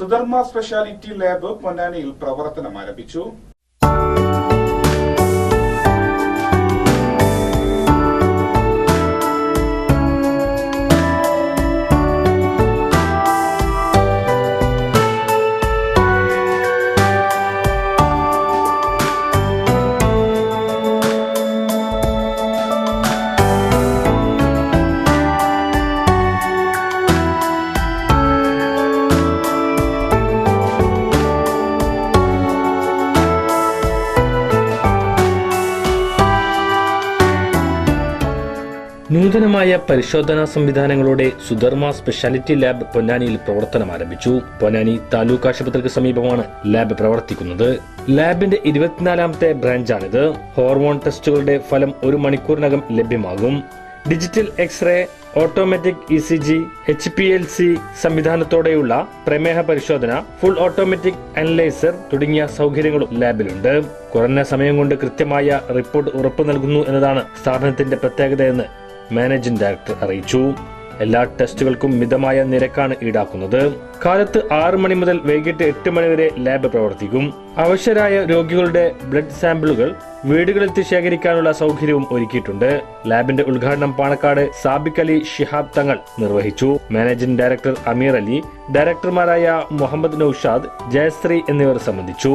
Sudharma speciality lab പൊന്നാനിയിൽ പ്രവർത്തനം ആരംഭിച്ചു. നൂതനമായ പരിശോധനാ സംവിധാനങ്ങളോടെ സുധർമ്മ സ്പെഷ്യാലിറ്റി ലാബ് പൊന്നാനിയിൽ പ്രവർത്തനം ആരംഭിച്ചു. പൊന്നാനി താലൂക്ക് ആശുപത്രിക്ക് സമീപമാണ് ലാബ് പ്രവർത്തിക്കുന്നത്. ലാബിന്റെ ഇരുപത്തിനാലാമത്തെ ബ്രാഞ്ചാണിത്. ഹോർമോൺ ടെസ്റ്റുകളുടെ ഫലം ഒരു മണിക്കൂറിനകം ലഭ്യമാകും. Digital x ray automatic E C G H P L C സംവിധാനത്തോടെയുള്ള പ്രമേഹ പരിശോധന ഫുൾ ഓട്ടോമാറ്റിക് അനലൈസർ തുടങ്ങിയ സൗകര്യങ്ങളും ലാബിലുണ്ട്. കുറഞ്ഞ സമയം കൊണ്ട് കൃത്യമായ റിപ്പോർട്ട് ഉറപ്പു നൽകുന്നു എന്നതാണ് സ്ഥാപനത്തിന്റെ പ്രത്യേകതയെന്ന് മാനേജിംഗ് ഡയറക്ടർ അറിയിച്ചു. എല്ലാ ടെസ്റ്റുകൾക്കും മിതമായ നിരക്കാണ് ഈടാക്കുന്നത്. കാലത്ത് ആറ് മണി മുതൽ വൈകിട്ട് എട്ട് മണി വരെ ലാബ് പ്രവർത്തിക്കും. അവശരായ രോഗികളുടെ ബ്ലഡ് സാമ്പിളുകൾ വീടുകളിലെത്തി ശേഖരിക്കാനുള്ള സൗകര്യവും ഒരുക്കിയിട്ടുണ്ട്. ലാബിന്റെ ഉദ്ഘാടനം പാണക്കാട് സാബിക് അലി ഷിഹാബ് തങ്ങൾ നിർവഹിച്ചു. മാനേജിംഗ് ഡയറക്ടർ അമീർ അലി ഡയറക്ടർമാരായ മുഹമ്മദ് നൌഷാദ് ജയശ്രീ എന്നിവർ സംബന്ധിച്ചു.